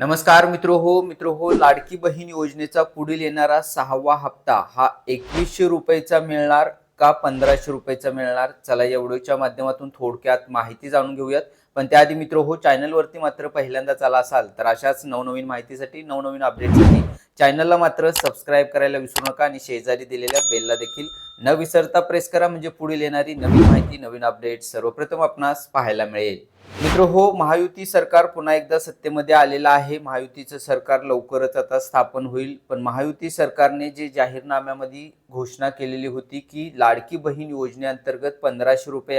नमस्कार मित्र हो मित्र हो लाडकी बहीण योजनेचा पुढील येणारा सहावा हप्ता हा एकवीसशे रुपयेचा मिळणार का पंधराशे रुपयेचा मिळणार? चला या व्हिडिओच्या माध्यमातून थोडक्यात माहिती जाणून घेऊयात. पण त्याआधी मित्र हो चॅनलवरती मात्र पहिल्यांदाच आला असाल तर अशाच नवनवीन माहितीसाठी नवनवीन अपडेटसाठी चॅनलला मात्र सबस्क्राईब करायला विसरू नका आणि शेजारी दिलेल्या बेलला देखील न विसरता प्रेस करा म्हणजे पुढील येणारी नवीन माहिती नवीन अपडेट सर्वप्रथम आपणास पाहायला मिळेल. मित्र हो महायुती सरकार पुन्हा एकदा सत्तेमध्ये आलेलं आहे. महायुतीचं सरकार लवकरच आता स्थापन होईल. पण महायुती सरकारने जे जाहीरनाम्यामध्ये घोषणा केलेली होती की लाडकी बहीण योजनेअंतर्गत पंधराशे रुपये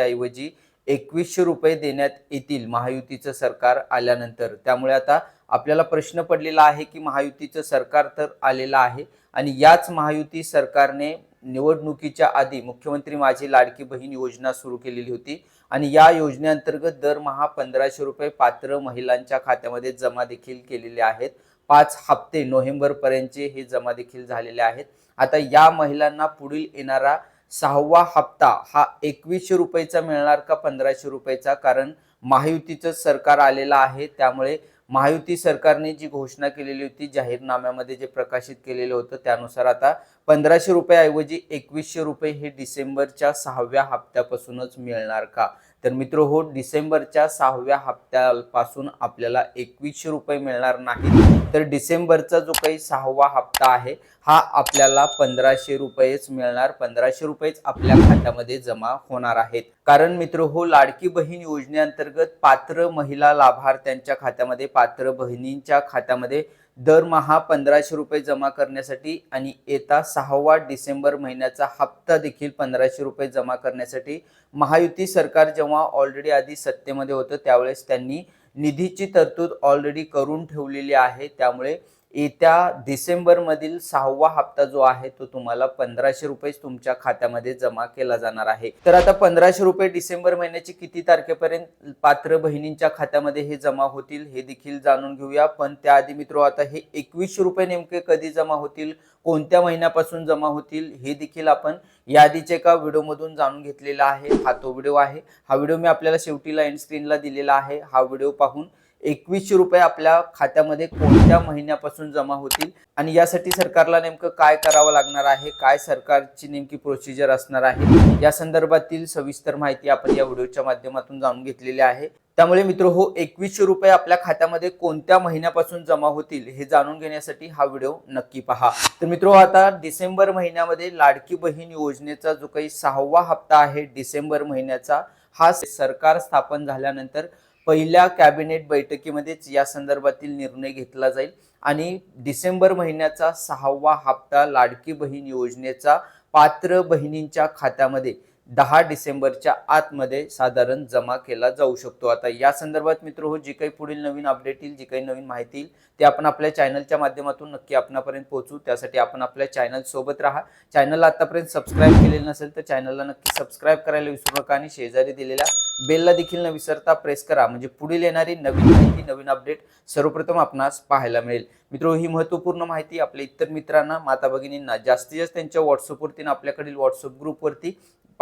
एकवीसशे रुपये देण्यात येतील महायुतीचं सरकार आल्यानंतर. त्यामुळे आता आपल्याला प्रश्न पडलेला आहे की महायुतीचं सरकार तर आलेलं आहे आणि याच महायुती सरकारने निवडणुकीच्या आधी मुख्यमंत्री माझी लाडकी बहीण योजना सुरू केलेली होती आणि या योजनेअंतर्गत दरमहा पंधराशे रुपये पात्र महिलांच्या खात्यामध्ये जमा देखील केलेले आहेत. पाच हप्ते नोव्हेंबरपर्यंतचे हे जमा देखील झालेले आहेत. आता या महिलांना पुढील येणारा सहावा हप्ता हा एकवीसशे रुपयेचा मिळणार का पंधराशे रुपयेचा? कारण महायुतीचं सरकार आलेलं आहे त्यामुळे महायुती सरकारने जी घोषणा केलेली होती जाहीरनाम्यामध्ये जे प्रकाशित केलेलं होतं त्यानुसार आता पंधराशे रुपयाऐवजी एकवीसशे रुपये हे डिसेंबरच्या सहाव्या हप्त्यापासूनच मिळणार का? तर मित्र हो डिसेंबरच्या सहाव्या हप्त्यापासून आपल्याला एकवीसशे रुपये मिळणार नाही तर डिसेंबरचा जो काही सहावा हप्ता आहे हा आपल्याला पंधराशे रुपयेच मिळणार. पंधराशे रुपयेच आपल्या खात्यामध्ये जमा होणार आहेत. कारण मित्र हो लाडकी बहीण योजनेअंतर्गत पात्र महिला लाभार्थ्यांच्या खात्यामध्ये पात्र बहिणींच्या खात्यामध्ये दरमहा पंधराशे रुपये जमा करण्यासाठी आणि येता सहावा डिसेंबर महिन्याचा हप्ता देखील पंधराशे रुपये जमा करण्यासाठी महायुती सरकार जेव्हा ऑलरेडी आधी सत्तेमध्ये होतं त्यावेळेस त्यांनी निधीची तरतूद ऑलरेडी करून ठेवलेली आहे. त्यामुळे येत्या डिसेंबरमधील सहावा हप्ता जो आहे तो तुम्हाला पंधराशे रुपये तुमच्या खात्यामध्ये जमा केला जाणार आहे. तर आता पंधराशे रुपये डिसेंबर महिन्याची किती तारखेपर्यंत पात्र बहिणींच्या खात्यामध्ये हे जमा होतील हे देखील जाणून घेऊया. पण त्याआधी मित्र आता हे एकवीसशे रुपये नेमके कधी जमा होतील कोणत्या महिन्यापासून जमा होतील हे देखील आपण यादीच्या एका व्हिडिओमधून जाणून घेतलेला आहे. हा तो व्हिडिओ आहे. हा व्हिडिओ मी आपल्याला शेवटीला एंड स्क्रीनला दिलेला आहे. हा व्हिडिओ पाहून एकवीसशे रुपये आपल्या खात्यामध्ये कोणत्या महिन्यापासून जमा होतील? आणि यासाठी सरकारला नेमकं काय करावं लागणार आहे? काय सरकारची नेमकी प्रोसिजर असणार आहे? या संदर्भातील सविस्तर माहिती आपण या व्हिडिओच्या माध्यमातून जाणून घेतलेली आहे. त्यामुळे मित्र हो एकवीसशे रुपये आपल्या खात्यामध्ये कोणत्या महिन्यापासून जमा होतील हे जाणून घेण्यासाठी हा व्हिडिओ नक्की पहा. तर मित्र हो, आता डिसेंबर महिन्यामध्ये लाडकी बहीण योजनेचा जो काही सहावा हप्ता आहे डिसेंबर महिन्याचा हा सरकार स्थापन झाल्यानंतर पहिल्या कॅबिनेट बैठकीमध्येच या संदर्भातील निर्णय घेतला जाईल. आणि डिसेंबर महिन्याचा सहावा हप्ता लाडकी बहीण योजनेचा पात्र बहिणींच्या खात्यामध्ये दहा डिसेंबरच्या आतमध्ये साधारण जमा केला जाऊ शकतो. आता या संदर्भात मित्र हो जी काही पुढील नवीन अपडेट येईल जी काही नवीन माहिती येईल ते आपण आपल्या चॅनलच्या माध्यमातून नक्की आपणापर्यंत पोहोचू. त्यासाठी आपण आपल्या चॅनल सोबत राहा. चॅनलला आतापर्यंत सबस्क्राईब केलेलं नसेल तर चॅनलला नक्की सबस्क्राईब करायला विसरू नका आणि शेजारी दिलेल्या बेलला देखील न विसरता प्रेस करा. म्हणजे पुढील येणारी नवीन माहिती नवीन अपडेट सर्वप्रथम आपणास पाहायला मिळेल. मित्र हो, ही महत्त्वपूर्ण माहिती आपल्या इतर मित्रांना माता भगिनींना जास्तीत जास्त त्यांच्या व्हॉट्सअपवरती आपल्याकडील व्हॉट्सअप ग्रुपवरती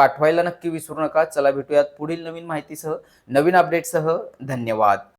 पाठवायला नक्की विसरू नका. चला भेटूयात पुढील नवीन माहितीसह नवीन अपडेटसह धन्यवाद.